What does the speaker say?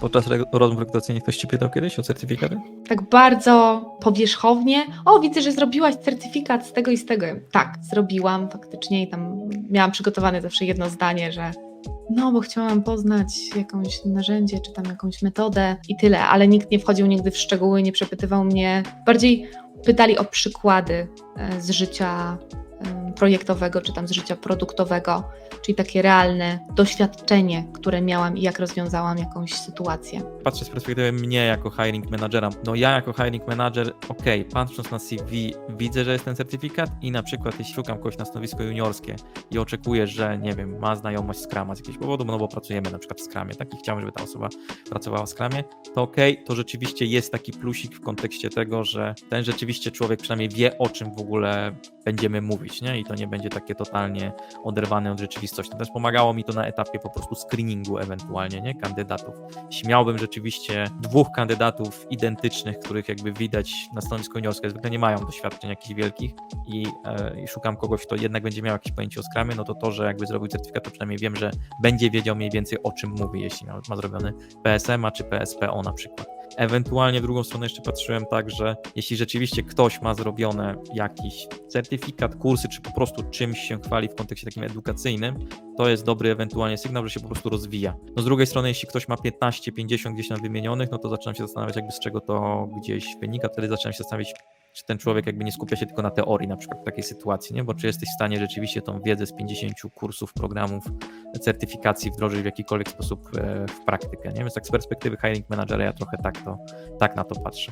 podczas rozmów rekrutacyjnych ktoś ci pytał kiedyś o certyfikaty? Tak bardzo powierzchownie. O, widzę, że zrobiłaś certyfikat z tego i z tego. Tak, zrobiłam faktycznie i tam miałam przygotowane zawsze jedno zdanie, że no, bo chciałam poznać jakąś narzędzie, czy tam jakąś metodę i tyle, ale nikt nie wchodził nigdy w szczegóły, nie przepytywał mnie. Bardziej pytali o przykłady e, z życia projektowego, czy tam z życia produktowego, czyli takie realne doświadczenie, które miałam i jak rozwiązałam jakąś sytuację. Patrzę z perspektywy mnie jako hiring managera. No ja jako hiring manager, okej, patrząc na CV, widzę, że jest ten certyfikat i na przykład jeśli szukam kogoś na stanowisko juniorskie i oczekuję, że nie wiem, ma znajomość Scrama z jakiegoś powodu, no bo pracujemy na przykład w Scrumie, tak i chciałbym, żeby ta osoba pracowała w Scrumie, to okej, to rzeczywiście jest taki plusik w kontekście tego, że ten rzeczywiście człowiek przynajmniej wie o czym w ogóle będziemy mówić, nie? I to nie będzie takie totalnie oderwane od rzeczywistości. Też pomagało mi to na etapie po prostu screeningu ewentualnie, nie? Kandydatów. Śmiałbym rzeczywiście dwóch kandydatów identycznych, których jakby widać na stanowisku juniorskie, zwykle nie mają doświadczeń jakichś wielkich i, e, i szukam kogoś, kto jednak będzie miał jakieś pojęcie o skramie, no to to, że jakby zrobił certyfikat, to przynajmniej wiem, że będzie wiedział mniej więcej o czym mówi, jeśli ma, ma zrobiony PSM-a czy PSPO na przykład. Ewentualnie w drugą stronę jeszcze patrzyłem tak, że jeśli rzeczywiście ktoś ma zrobione jakiś certyfikat, kursy, czy po prostu czymś się chwali w kontekście takim edukacyjnym, to jest dobry ewentualnie sygnał, że się po prostu rozwija. No z drugiej strony, jeśli ktoś ma 15, 50 gdzieś tam wymienionych, no to zaczynam się zastanawiać jakby z czego to gdzieś wynika, wtedy zaczynam się zastanawiać, czy ten człowiek jakby nie skupia się tylko na teorii na przykład w takiej sytuacji, nie? Bo czy jesteś w stanie rzeczywiście tą wiedzę z 50 kursów, programów, certyfikacji wdrożyć w jakikolwiek sposób e, w praktykę, nie? Więc tak z perspektywy hiring managera ja trochę tak to, tak na to patrzę.